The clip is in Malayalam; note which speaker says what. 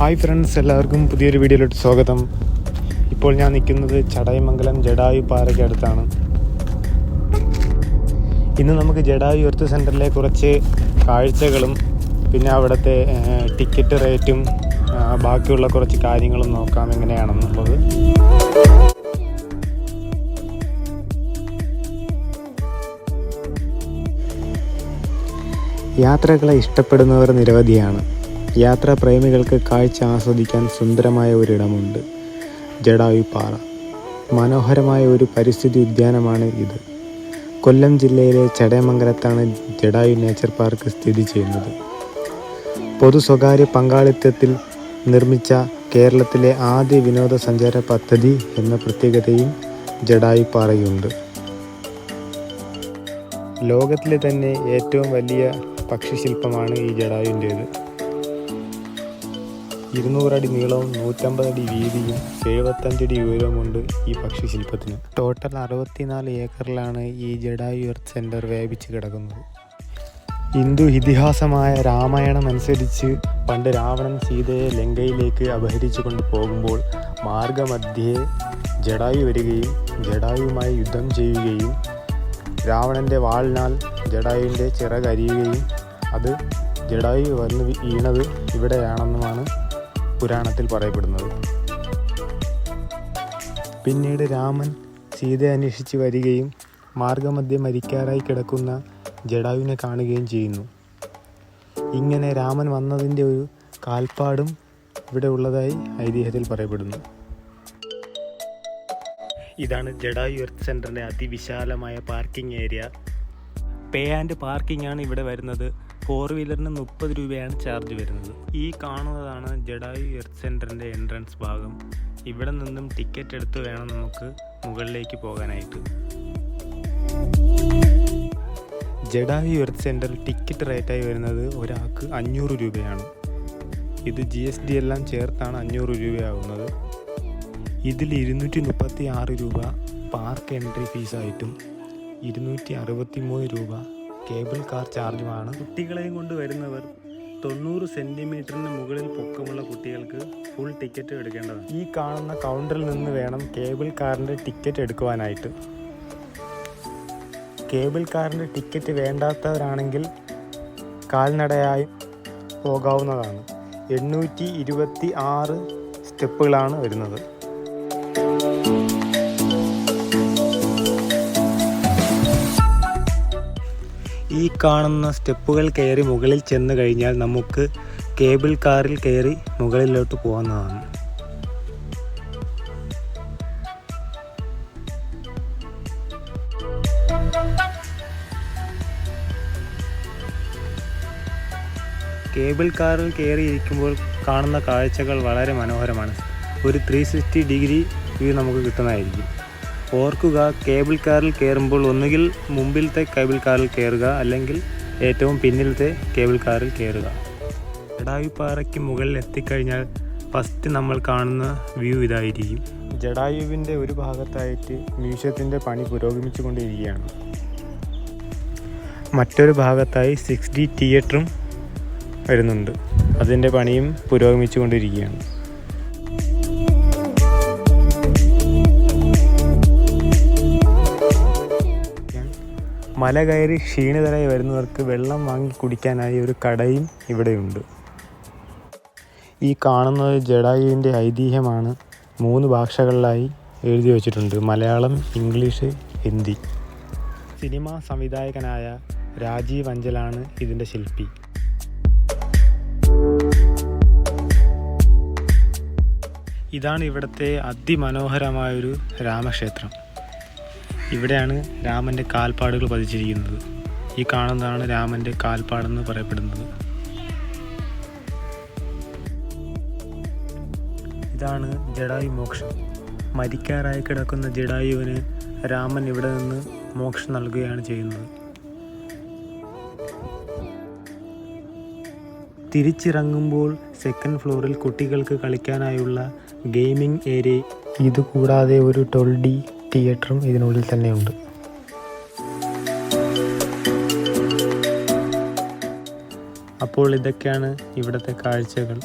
Speaker 1: ഹായ് ഫ്രണ്ട്സ് എല്ലാവർക്കും പുതിയൊരു വീഡിയോയിലോട്ട് സ്വാഗതം. ഇപ്പോൾ ഞാൻ നിൽക്കുന്നത് ചടയമംഗലം ജഡായു പാറയ്ക്ക് അടുത്താണ്. ഇന്ന് നമുക്ക് ജഡായു എർത്ത് സെന്ററിലെ കുറച്ച് കാഴ്ചകളും പിന്നെ അവിടുത്തെ ടിക്കറ്റ് റേറ്റും ബാക്കിയുള്ള കുറച്ച് കാര്യങ്ങളും നോക്കാം എങ്ങനെയാണെന്നുള്ളത്. യാത്രകളെ ഇഷ്ടപ്പെടുന്നവർ നിരവധിയാണ്. യാത്രാ പ്രേമികൾക്ക് കാഴ്ച ആസ്വദിക്കാൻ സുന്ദരമായ ഒരിടമുണ്ട്. ജഡായു പാറ. മനോഹരമായ ഒരു പരിസ്ഥിതി ഉദ്യാനമാണ് ഇത്. കൊല്ലം ജില്ലയിലെ ചടയമംഗലത്താണ് ജഡായു നേച്ചർ പാർക്ക് സ്ഥിതി ചെയ്യുന്നത്. പൊതു സ്വകാര്യ പങ്കാളിത്തത്തിൽ നിർമ്മിച്ച കേരളത്തിലെ ആദ്യ വിനോദസഞ്ചാര പദ്ധതി എന്ന പ്രത്യേകതയും ജഡായു പാറയുണ്ട്. ലോകത്തിലെ തന്നെ ഏറ്റവും വലിയ പക്ഷിശില്പമാണ് ഈ ജഡായുന്റേത്. ഇരുന്നൂറടി നീളവും നൂറ്റമ്പതടി വീതിയും എഴുപത്തഞ്ചടി ഉയരവുമുണ്ട് ഈ പക്ഷിശില്പത്തിന് ടോട്ടൽ അറുപത്തിനാല് ഏക്കറിലാണ് ഈ ജഡായു എർത്ത് സെന്റർ വ്യാപിച്ച് കിടക്കുന്നത്. ഹിന്ദു ഇതിഹാസമായ രാമായണം അനുസരിച്ച് പണ്ട് രാവണൻ സീതയെ ലങ്കയിലേക്ക് അപഹരിച്ചു കൊണ്ട് പോകുമ്പോൾ മാർഗമധ്യേ ജഡായു വരികയും ജഡായുമായി യുദ്ധം ചെയ്യുകയും രാവണന്റെ വാളിനാൽ ജഡായുവിന്റെ ചിറകരിയുകയും അത് ജഡായു വന്ന് വീണത് ഇവിടെയാണെന്നുമാണ് പുരാണത്തിൽ പറയപ്പെടുന്നത്. പിന്നീട് രാമൻ സീതയെ അന്വേഷിച്ച് വരികയും മാർഗമധ്യം മരിക്കാറായി കിടക്കുന്ന ജഡായുവിനെ കാണുകയും ചെയ്യുന്നു. ഇങ്ങനെ രാമൻ വന്നതിന്റെ ഒരു കാൽപ്പാടും ഇവിടെ ഉള്ളതായി ഐതിഹ്യത്തിൽ പറയപ്പെടുന്നു. ഇതാണ് ജഡായു എർത്ത് സെന്ററിന്റെ അതിവിശാലമായ parking area. Pay and parking ആണ് ഇവിടെ വരുന്നത്. ഫോർ വീലറിന് മുപ്പത് രൂപയാണ് ചാർജ് വരുന്നത്. ഈ കാണുന്നതാണ് ജഡായു എർത്ത് സെന്ററിന്റെ എൻട്രൻസ് ഭാഗം. ഇവിടെ നിന്നും ടിക്കറ്റ് എടുത്ത് വേണം നമുക്ക് മുകളിലേക്ക് പോകാനായിട്ട്. ജഡായു എർത്ത് സെന്റർ ടിക്കറ്റ് റേറ്റായി വരുന്നത് ഒരാൾക്ക് അഞ്ഞൂറ് രൂപയാണ്. ഇത് ജി എസ് ഡി എല്ലാം ചേർത്താണ് അഞ്ഞൂറ് രൂപയാകുന്നത് ഇതിൽ ഇരുന്നൂറ്റി മുപ്പത്തി ആറ് രൂപ പാർക്ക് എൻട്രി ഫീസായിട്ടും ഇരുന്നൂറ്റി അറുപത്തി മൂന്ന് രൂപ കേബിൾ കാർ ചാർജുമാണ്. കുട്ടികളെയും കൊണ്ട് വരുന്നവർ തൊണ്ണൂറ് സെന്റിമീറ്ററിന് മുകളിൽ പൊക്കമുള്ള കുട്ടികൾക്ക് ഫുൾ ടിക്കറ്റ് എടുക്കേണ്ടതാണ്. ഈ കാണുന്ന കൗണ്ടറിൽ നിന്ന് വേണം കേബിൾ കാറിന്റെ ടിക്കറ്റ് എടുക്കുവാനായിട്ട്. കേബിൾ കാറിന്റെ ടിക്കറ്റ് വേണ്ടാത്തവരാണെങ്കിൽ കാൽനടയായി പോകാവുന്നതാണ്. എണ്ണൂറ്റി ഇരുപത്തി ആറ് സ്റ്റെപ്പുകളാണ് വരുന്നത്. ഈ കാണുന്ന സ്റ്റെപ്പുകൾ കയറി മുകളിൽ ചെന്ന് കഴിഞ്ഞാൽ നമുക്ക് കേബിൾ കാറിൽ കയറി മുകളിലോട്ട് പോകുന്നതാണ് കേബിൾ കാറിൽ കയറിയിരിക്കുമ്പോൾ കാണുന്ന കാഴ്ചകൾ വളരെ മനോഹരമാണ്. ഒരു ത്രീ സിക്സ്റ്റി ഡിഗ്രി വ്യൂ നമുക്ക് കിട്ടുന്നതായിരിക്കും. ഓർക്കുക കേബിൾ കാറിൽ കയറുമ്പോൾ ഒന്നുകിൽ മുമ്പിലത്തെ കേബിൾ കാറിൽ കയറുക അല്ലെങ്കിൽ ഏറ്റവും പിന്നിലത്തെ കേബിൾ കാറിൽ കയറുക. ജടായുപ്പാറയ്ക്ക് മുകളിൽ എത്തിക്കഴിഞ്ഞാൽ ഫസ്റ്റ് നമ്മൾ കാണുന്ന വ്യൂ ഇതായിരിക്കും. ജടായുവിന്റെ ഒരു ഭാഗത്തായിട്ട് മ്യൂസിയത്തിന്റെ പണി പുരോഗമിച്ചു കൊണ്ടിരിക്കുകയാണ് മറ്റൊരു ഭാഗത്തായി സിക്സ് ഡി തിയേറ്ററും വരുന്നുണ്ട്. അതിന്റെ പണിയും പുരോഗമിച്ചു കൊണ്ടിരിക്കുകയാണ് മല കയറി ക്ഷീണിതരായി വരുന്നവർക്ക് വെള്ളം വാങ്ങി കുടിക്കാനായി ഒരു കടയും ഇവിടെയുണ്ട്. ഈ കാണുന്നത് ജഡായുവിന്റെ ഐതിഹ്യമാണ് മൂന്ന് ഭാഷകളിലായി എഴുതി വച്ചിട്ടുണ്ട്. മലയാളം ഇംഗ്ലീഷ് ഹിന്ദി. സിനിമാ സംവിധായകനായ രാജീവ് അഞ്ചലാണ് ഇതിന്റെ ശില്പി. ഇതാണ് ഇവിടുത്തെ അതിമനോഹരമായൊരു രാമക്ഷേത്രം. ഇവിടെയാണ് രാമന്റെ കാൽപ്പാടുകൾ പതിച്ചിരിക്കുന്നത്. ഈ കാണുന്നതാണ് രാമന്റെ കാൽപ്പാടെന്ന് പറയപ്പെടുന്നത്. ഇതാണ് ജഡായു മോക്ഷം. മരിക്കാറായി കിടക്കുന്ന ജഡായുവിന് രാമൻ ഇവിടെ നിന്ന് മോക്ഷം നൽകുകയാണ് ചെയ്യുന്നത്. തിരിച്ചിറങ്ങുമ്പോൾ സെക്കൻഡ് ഫ്ലോറിൽ കുട്ടികൾക്ക് കളിക്കാനായുള്ള ഗെയിമിംഗ് ഏരിയ ഇതുകൂടാതെ ഒരു ടൊൾഡി തിയേറ്ററും ഇതിനുള്ളിൽ തന്നെയുണ്ട്. അപ്പോൾ ഇതൊക്കെയാണ് ഇവിടുത്തെ കാഴ്ചകൾ.